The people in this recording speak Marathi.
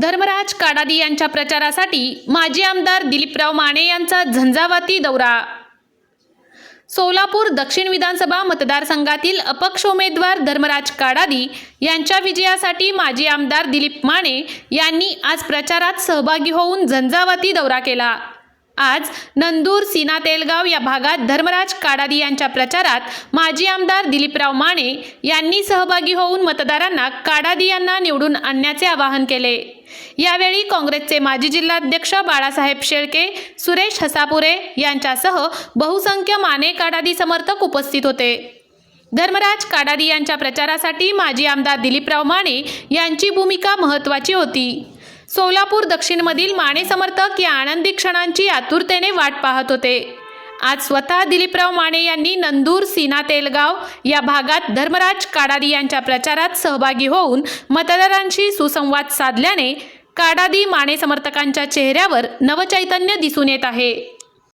धर्मराज काडादी यांच्या प्रचारासाठी माजी आमदार दिलीपराव माने यांचा झंझावाती दौरा. सोलापूर दक्षिण विधानसभा मतदारसंघातील अपक्ष उमेदवार धर्मराज काडादी यांच्या विजयासाठी माजी आमदार दिलीप माने यांनी आज प्रचारात सहभागी होऊन झंझावाती दौरा केला. आज नंदूर सीना तेलगाव या भागात धर्मराज काडादी यांच्या प्रचारात माजी आमदार दिलीपराव माने यांनी सहभागी होऊन मतदारांना काडादी यांना निवडून आणण्याचे आवाहन केले. यावेळी काँग्रेसचे माजी जिल्हाध्यक्ष बाळासाहेब शेळके सुरेश हसापुरे यांच्यासह बहुसंख्य माने काडादी समर्थक उपस्थित होते. धर्मराज काडादी यांच्या प्रचारासाठी माजी आमदार दिलीपराव माने यांची भूमिका महत्त्वाची होती. सोलापूर दक्षिणमधील माने समर्थक या आनंदी क्षणांची आतुरतेने वाट पाहत होते. आज स्वतः दिलीपराव माने यांनी नंदूर सीना तेलगाव या भागात धर्मराज काडादी यांच्या प्रचारात सहभागी होऊन मतदारांशी सुसंवाद साधल्याने काडादी माने समर्थकांच्या चेहऱ्यावर नवचैतन्य दिसून येत आहे.